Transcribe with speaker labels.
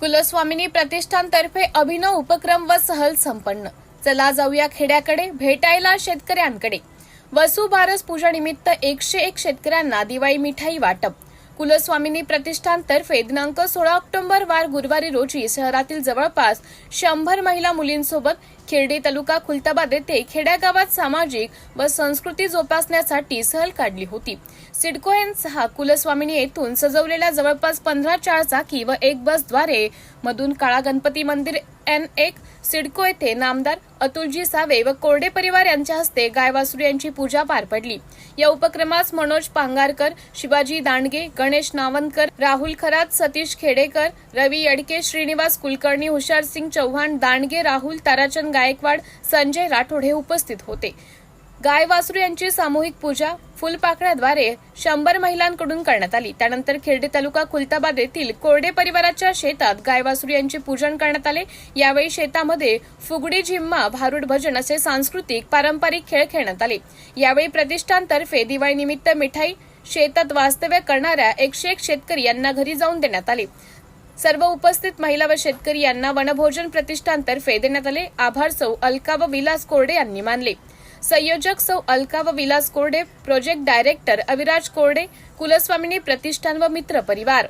Speaker 1: कुलस्वामिनी प्रतिष्ठानतर्फे अभिनव उपक्रम व सहल संपन्न. चला जाऊया खेड्याकडे भेटायला शेतकऱ्यांकडे. वसु भारस पूजा पूजानिमित्त एकशे एक शेतकऱ्यांना दिवाळी मिठाई वाटप. कुलस्वामिनी प्रतिष्ठानतर्फे दिनांक सोळा ऑक्टोबर वार गुरुवारी रोजी शहरातील जवळपास शंभर महिला मुलींसोबत खेर्डी तालुका खुलताबाद येथे खेड्यागावात सामाजिक व संस्कृती जोपासण्यासाठी सहल काढली होती. सिडको एन सहा कुलस्वामिनी येथून सजवलेल्या जवळपास पंधरा चारचाकी व एक बसद्वारे मधून काळा गणपती मंदिर एन एक सिडको येथे नामदार अतुलजी सावे व कोरडे परिवार यांच्या हस्ते गायवासुरी यांची पूजा पार पडली. या उपक्रमास मनोज पांगारकर शिवाजी दांडगे गणेश नावनकर राहुल खरात सतीश खेडेकर रवी यडके श्रीनिवास कुलकर्णी हुशार सिंग चव्हाण दांडगे राहुल ताराचंद गायकवाड संजय राठोड हे उपस्थित होते. गाय वासरू यांची सामूहिक पूजा फुलपाखड्याद्वारे शंभर महिलांकडून करण्यात आली. त्यानंतर खेर्डे तालुका खुलताबाद येथील कोरडे परिवाराच्या शेतात गाय वासरू यांचे पूजन करण्यात आले. यावेळी शेतामध्ये फुगडी झिम्मा भारुड भजन असे सांस्कृतिक पारंपरिक खेळ खेळण्यात आले. यावेळी प्रतिष्ठानतर्फे दिवाळीनिमित्त मिठाई शेतात वास्तव्य करणाऱ्या एकशे एक शेतकरी यांना घरी जाऊन देण्यात आले. सर्व उपस्थित महिला व शेतकरी यांना वनभोजन प्रतिष्ठानतर्फे देण्यात आले. आभार सौ अलका व विलास कोरडे यांनी मानले. संयोजक सौ अलका व विलास कोरडे प्रोजेक्ट डायरेक्टर अविराज कोरडे कुलस्वामिनी प्रतिष्ठान व मित्र परिवार.